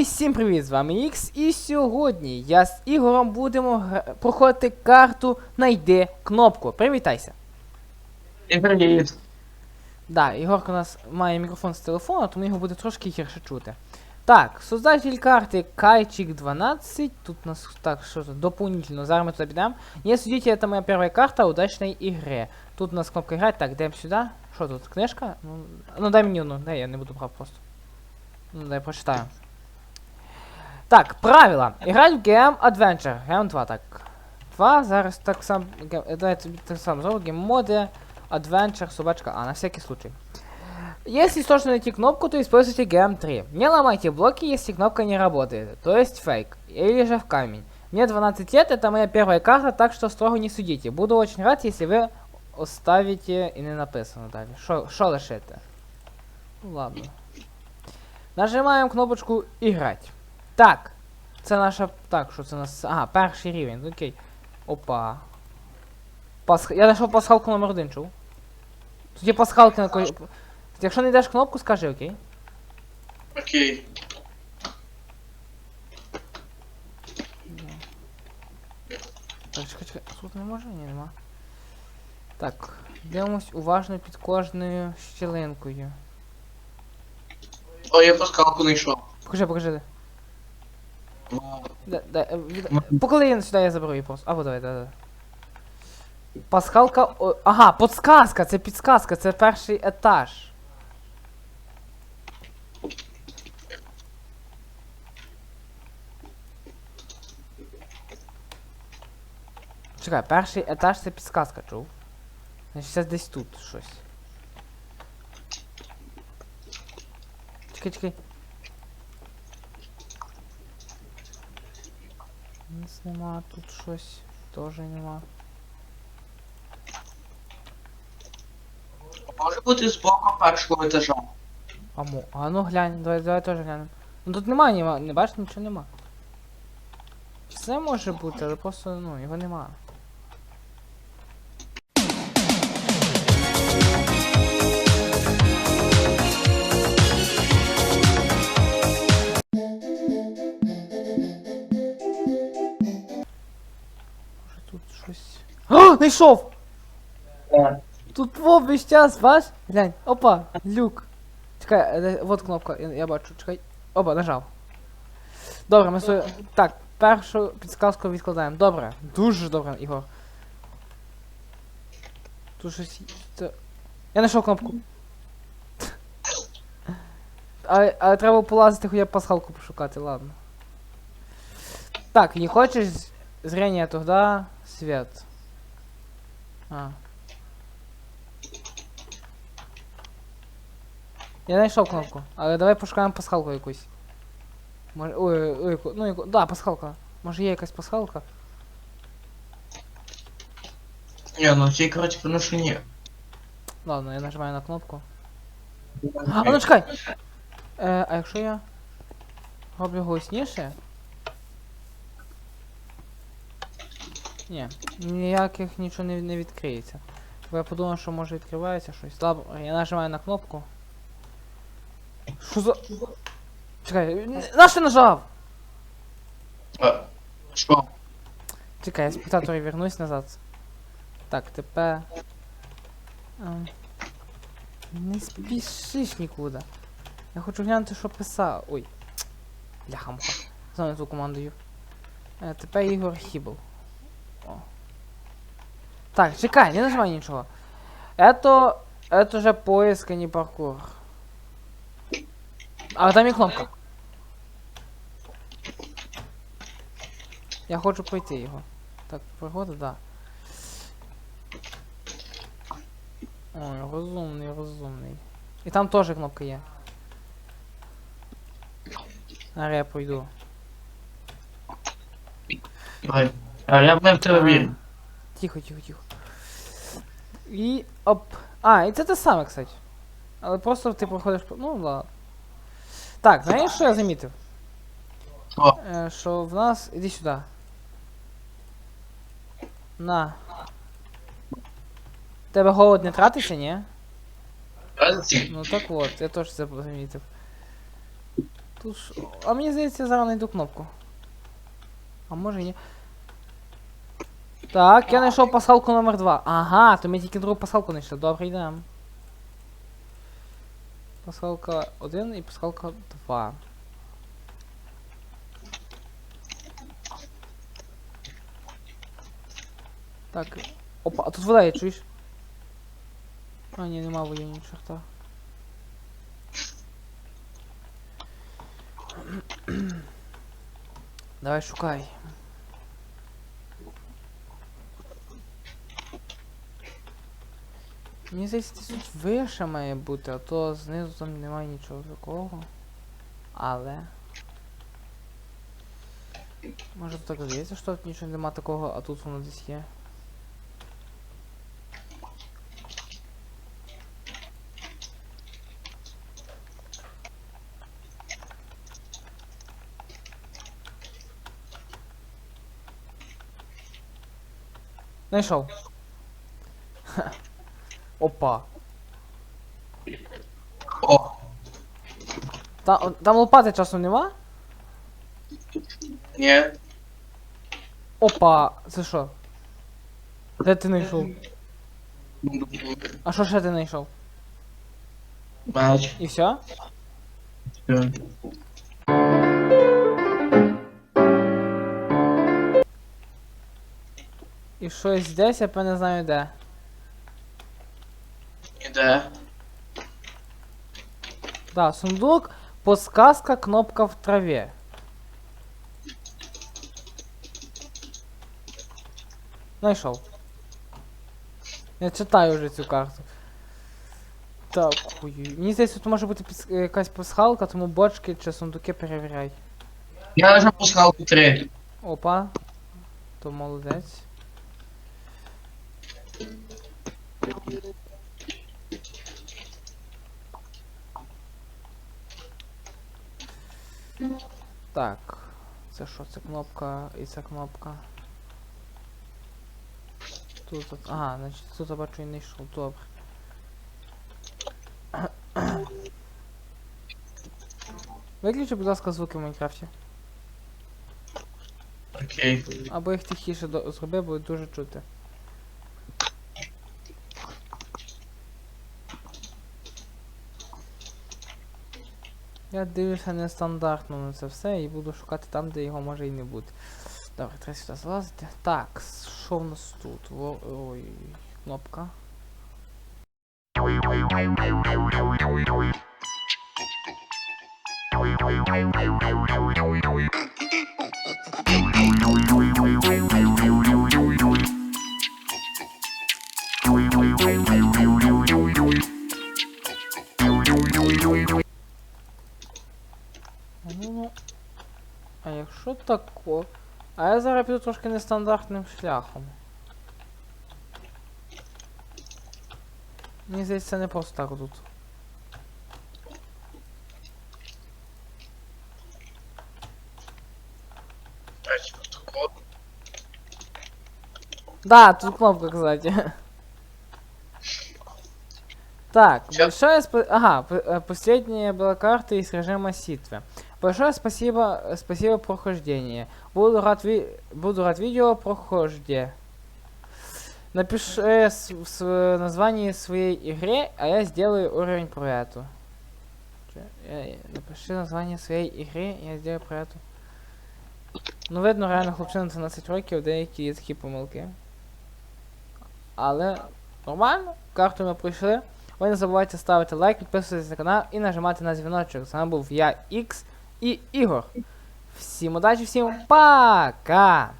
Всім привіт, з вами Ікс, і сьогодні я з Ігорем будемо проходити карту Найди кнопку. Привітайся. Привіт. Да, Ігорка у нас має мікрофон з телефону, тому його буде трошки гірше чути. Так, создатель карти Кайчик 12. Тут у нас так, що тут дополнительно. Зараз ми туди підемо. Не судите, это моя первая карта удачной игре. Тут у нас кнопка играть. Так, даємо сюди. Що тут? Книжка? Ну, ну дай мені одну, дай я не буду брав просто. Ну, дай прочитаю. Так, правила. Играть в GM Adventure. GM 2, так. 2, зараз так сам. ге- Давай тобі так само зроблю. Гейммоди, Adventure, собачка А, на всякий случай. Если сложно найти кнопку, то используйте GM3. Не ломайте блоки, если кнопка не работает, то есть фейк, или же в камень. Мне 12 лет, это моя первая карта, так что строго не судите. Буду очень рад, если вы оставите и не написано далее. Шо лишите? Ну ладно. Нажимаємо кнопочку Играть. Так. Це наша. Так, що це нас. Ага, перший рівень. Окей. Опа. Пасх... Я знайшов пасхалку номер один, чув? Тут є пасхалки на ко... Якщо не йдеш кнопку, скажи, окей? Окей. Так, чекай, чекай. Тут не може? Ні, нема. Так, дивимось уважно під кожною щілинкою. О, я паскалку знайшов. Покажи, покажи. Да, да, від... Поколи я сюди, я заберу її просто. Або давай, да, да. Пасхалка. О, ага, подсказка, це підсказка, це перший етаж. Чекай, перший етаж це підсказка, чув? Значить, це десь тут щось. Чекай, чекай. Нема, тут щось теж нема. Може бути з боку першого етажа. А му, а ну глянь, давай, давай теж глянемо. Ну тут нема, нема, не бачиш, нічого нема. Все може бути, але просто, ну, його нема. Знайшов! Тут во весь час, бач? Глянь, опа, люк. Чекай, е, вот кнопка, я, я бачу, чекай. Опа, нажав. Добре, ми свою. Так, першу підсказку відкладаємо. Добре, дуже добре, Ігор. Тут щось. Це... Я знайшов кнопку. Але, але треба полазити хоча б пасхалку пошукати, ладно. Так, не хочеш зрення тогда свет. А. Я знайшов кнопку, але давай пошукаємо пасхалку якусь. Може. Ой, ой, ну яку. Да, пасхалка. Може є якась пасхалка? Ні, ну цій коротше певно, що ні. Ладно, я нажимаю на кнопку. А, ну чекай! Е, а якщо я роблю голосніше? Ні, ніяких нічого не, не відкриється. Бо я подумав, що може відкривається щось. Добре, я нажимаю на кнопку. Що за. Чекай, на що нажав? Що? Чекай, я з спектатора вернусь назад. Так, тепер. Не спішиш нікуди. Я хочу глянути, що писав. Ой. Ляхамха. Знову ту командою. Е, тепер Ігор Хібл. Так, чекай, не нажимай нічого. Это. Это же поиск, а не паркур. А там є кнопка. Я хочу пройти його. Так, пригода, да. Ой, розумний, розумний. І там теж кнопка є. Зараз я пройду. А я в тебе вірю. Тихо, тихо, тихо. І оп. А, і це те саме, кстати. Але просто ти проходиш по. Ну ладно. Так, знаєш, що я замітив? Що? Е, що в нас. Іди сюди. На. Тебе голод не тратиться, ні? Ну так от, я теж це замітив. Тут ж... А мені здається, я зараз знайду кнопку. А може і ні. Так, я знайшов пасхалку номер 2. Ага, то ми тільки другу пасхалку знайшли. Добре, йдемо. Пасхалка 1 і пасхалка 2. Так. Опа, а тут вода є, чуєш? А, ні, нема води, ні чорта. Давай шукай. Мені здається, тут вище має бути, а то знизу там немає нічого такого. Але. Може так здається, що тут нічого нема такого, а тут воно десь є. Знайшов. Ха. Опа. О, Там, там лопати часу нема? ні. Опа, це що? Де ти знайшов? А що ще ти знайшов? Меч. І все? Все. І щось десь, я певне знаю де. Іде. Да, сундук, подсказка, кнопка в траві. Знайшов. Я читаю вже цю карту. Так, ой. Мені здається, тут може бути підс- якась пасхалка, тому бочки чи сундуки перевіряй. Я вже пускав три. Опа. То молодець. Так. Це що? Це кнопка і ця кнопка. Тут. Ага, значить тут я бачу і не йшов. Добре. Виключи, будь ласка, звуки в Майнкрафті. Окей. Або їх тихіше до- зроби, бо дуже чути. Я дивлюся нестандартно на це все і буду шукати там, де його може і не бути. Добре, треба сюди залазити. Так, що в нас тут? Во... Ой, кнопка. А А якщо тако. А я зараз піду трошки нестандартним шляхом. Мені здається, це не просто так тут. Бачу, тако. Да, тут кнопка, кстати. Так, Чё? большое спа- Ага, п- э, последняя была карта из режима ситвы. Большое спасибо, э, спасибо прохождение. Буду рад, ви... Буду рад видео прохожде. Напиши с- в с- названии своей игры, а я сделаю уровень про эту. Чё? Э, Напиши название своей игры, я сделаю про эту. Ну, видно, реально хлопчина 12 років, деякі є такі помилки. Але нормально, карту ми пройшли. Ви не забувайте ставити лайк, підписуватися на канал і нажимати на дзвіночок. З вами був я, Ікс e Ihor. Se mudar de sim, pá, cá.